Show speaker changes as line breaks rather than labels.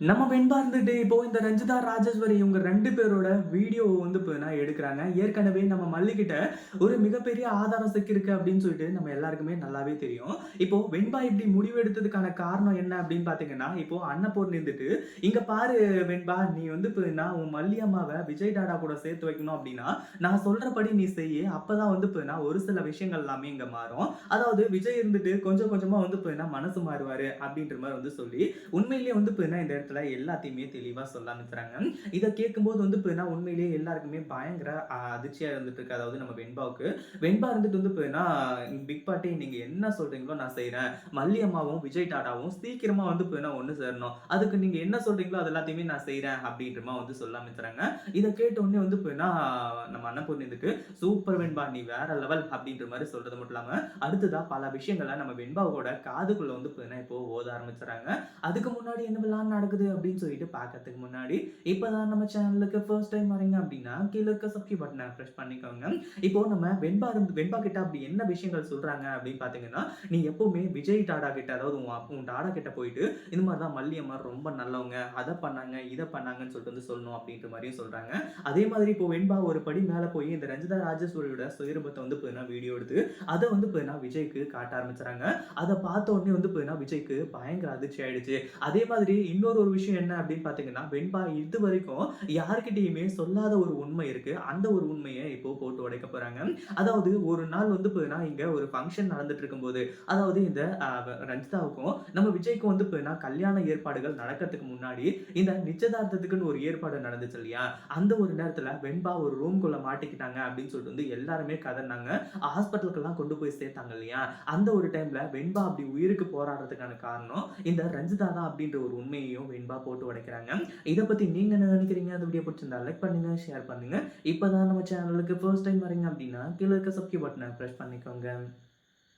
நம்ம வெண்பா இருந்துட்டு இப்போ இந்த ரஞ்சிதா ராஜேஸ்வரி இவங்க ரெண்டு பேரோட வீடியோ வந்து இப்போ நான் எடுக்கிறாங்க? ஏற்கனவே நம்ம மல்லிகிட்ட ஒரு மிகப்பெரிய ஆதாரம் சிக்கிருக்கு அப்படின்னு சொல்லிட்டு நம்ம எல்லாருக்குமே நல்லாவே தெரியும். இப்போ வெண்பா இப்படி முடிவு எடுத்ததுக்கான காரணம் என்ன அப்படின்னு பாத்தீங்கன்னா இப்போ அன்னபூர்ணி இருந்துட்டு இங்க பாரு வெண்பா நீ வந்து இப்போ நான் உன் மல்லி அம்மாவை விஜய் டாடா கூட சேர்த்து வைக்கணும் அப்படின்னா நான் சொல்றபடி நீ செய்ய அப்பதான் வந்து இப்போ நான் ஒரு சில விஷயங்கள் எல்லாமே இங்க மாறும். அதாவது விஜய் இருந்துட்டு கொஞ்சம் கொஞ்சமா வந்து இப்போ என்ன மனசு மாறுவாரு அப்படின்ற மாதிரி வந்து சொல்லி உண்மையிலேயே வந்து இப்போ என்ன இந்த இடத்துல எல்லாத்தையுமே தெளிவாக சொல்ல ஆரம்பிச்சுறாங்க இதை கேட்கும்போது வந்து இப்போ என்ன உண்மையிலேயே எல்லாருக்குமே பயங்கர அதிர்ச்சியாக அதிர்ச்சியா இருந்துட்டு இருக்கு. அதாவது நம்ம வெண்பாவுக்கு. வெண்பா இருந்துட்டு வந்து இப்போ என்ன பிக் பாட்டி நீங்கள் என்ன சொல்றீங்களோ நான் செய்கிறேன் மல்லியம்மாவும் விஜய் டாடாவும் சீக்கிரமா வந்து இப்போ ஒன்று சேரணும். அதுக்கு நீங்க என்ன சொல்றீங்களோ அது எல்லாத்தையுமே நான் செய்றேன். அப்படின்றமா வந்து சொல்ல ஆரம்பிச்சுறாங்க இதை கேட்ட உடனே வந்து இப்போ என்ன நம்ம அன்னபூர்ணி இதுக்கு சூப்பர் வெண்பா நீ வேற லெவல் அப்படின்ற மாதிரி சொல்றது மட்டும் இல்லாம அடுத்ததா பல விஷயங்களை நம்ம வெண்பாவோட காதுக்குள்ள வந்து இப்போ இப்போ ஓத ஆரம்பிச்சுறாங்க. அதுக்கு முன்னாடி என்ன விழான் நடக்குது? அப்படின்னு சொல்லிட்டு பார்க்கறதுக்கு முன்னாடி இப்போ தான் நம்ம சேனலுக்கு ஃபர்ஸ்ட் டைம் வரீங்க அப்படின்னா கீழே இருக்க சப்ஸ்கிரைப் பட்டனை ப்ரெஸ் பண்ணிக்கோங்க. இப்போ நம்ம வெண்பா இருந்து வெண்பா கிட்ட அப்படி என்ன விஷயங்கள் சொல்றாங்க அப்படின்னு பார்த்தீங்கன்னா நீ எப்பவுமே விஜய் டாடா கிட்ட அதாவது உன் டாடா கிட்ட போயிட்டு இந்த மாதிரி தான் மல்லியம்மா ரொம்ப நல்லவங்க அதை பண்ணாங்க இதை பண்ணாங்கன்னு சொல்லிட்டு வந்து சொல்லணும் அப்படின்ற மாதிரியும் சொல்றாங்க. அதே மாதிரி இப்போ வெண்பா ஒரு படி மேலே போய் இந்த ரஞ்சிதா ராஜேஸ்வரியோட சுயரூபத்தை வந்து இப்போ வீடியோ எடுத்து அதை வந்து இப்போ விஜய்க்கு காட்ட ஆரம்பிச்சுறாங்க. அதை பார்த்த உடனே வந்து போய்னா விஜய்க்கு பயங்கர அதிர்ச்சி ஆயிடுச்சு. அதே மாதிரி இன்னொரு ஒரு விஷயம் என்ன அப்படின்னு பார்த்தீங்கன்னா வெண்பா இது வரைக்கும் யாருக்கிட்டேயுமே சொல்லாத ஒரு உண்மை இருக்கு. அந்த ஒரு உண்மையை இப்போ போட்டு உடைக்க போறாங்க. அதாவது ஒரு நாள் வந்து போனா இங்கே ஒரு ஃபங்க்ஷன் நடந்துட்டு இருக்கும்போது அதாவது இந்த ரஞ்சிதாவுக்கும் நம்ம விஜய்க்கும் வந்து போனா கல்யாண ஏற்பாடுகள் நடக்கிறதுக்கு முன்னாடி இந்த நிச்சயதார்த்தத்துக்குன்னு ஒரு ஏற்பாடு நடந்துச்சு இல்லையா? அந்த ஒரு நேரத்தில் வெண்பா ஒரு ரூம்குள்ள மாட்டிக்கிட்டாங்க அப்படின்னு சொல்லிட்டு வந்து எல்லாருமே கதறினாங்க. ஹாஸ்பிட்டலுக்கெல்லாம் கொண்டு போய் சேர்த்தாங்க இல்லையா? அந்த ஒரு டைம்ல வெண்பா அப்படி உயிருக்கு போராடுறதுக்கான காரணம் இந்த ரஞ்சிதா தான் அப்படின்ற ஒரு உண்மையையும் வெண்பா போட்டு உடைக்கிறாங்க. இதை பத்தி நீங்க என்ன நினைக்கிறீங்க? அந்த வீடியோ பிடிச்சிருந்தா லைக் பண்ணுங்க ஷேர் பண்ணுங்க. இப்பதான் நம்ம சேனலுக்கு ஃபர்ஸ்ட் டைம் வரீங்க அப்படின்னா கீழே இருக்க சப்ஸ்கிரைப் பட்டனை ப்ரெஸ் பண்ணிக்கோங்க.